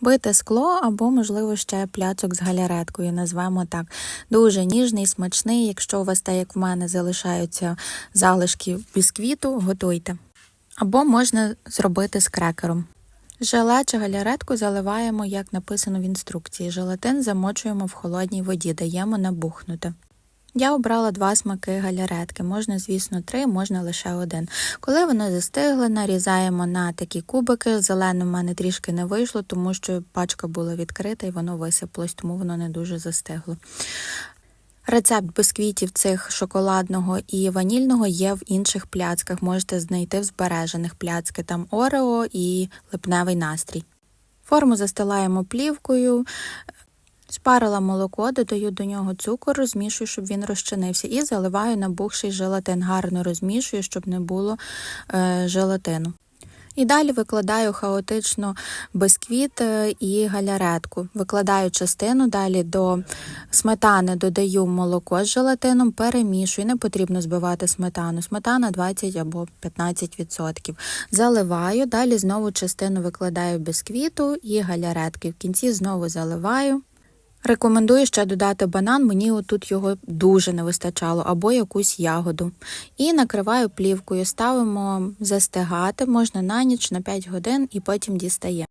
Бите скло або, можливо, ще пляцок з галяреткою, назвемо так. Дуже ніжний, смачний. Якщо у вас, так як в мене, залишаються залишки бісквіту, готуйте. Або можна зробити з крекером. Желе чи галяретку заливаємо, як написано в інструкції. Желатин замочуємо в холодній воді, даємо набухнути. Я обрала два смаки галяретки. Можна, звісно, три, можна лише один. Коли воно застигле, нарізаємо на такі кубики. Зелене в мене трішки не вийшло, тому що пачка була відкрита і воно висипалось, тому воно не дуже застигло. Рецепт бісквітів цих шоколадного і ванільного є в інших пляцках. Можете знайти в збережених пляцки. Там Орео і липневий настрій. Форму застилаємо плівкою. Спарила молоко, додаю до нього цукор, розмішую, щоб він розчинився, і заливаю набухший желатин. Гарно розмішую, щоб не було е, желатину. І далі викладаю хаотично бисквіт е, і галяретку. Викладаю частину, далі до сметани додаю молоко з желатином, перемішую. Не потрібно збивати сметану. Сметана 20 або 15%. Заливаю, далі знову частину викладаю бисквіту і галяретки. В кінці знову заливаю. Рекомендую ще додати банан, мені отут його дуже не вистачало, або якусь ягоду. І накриваю плівкою, ставимо застигати, можна на ніч на 5 годин і потім дістає.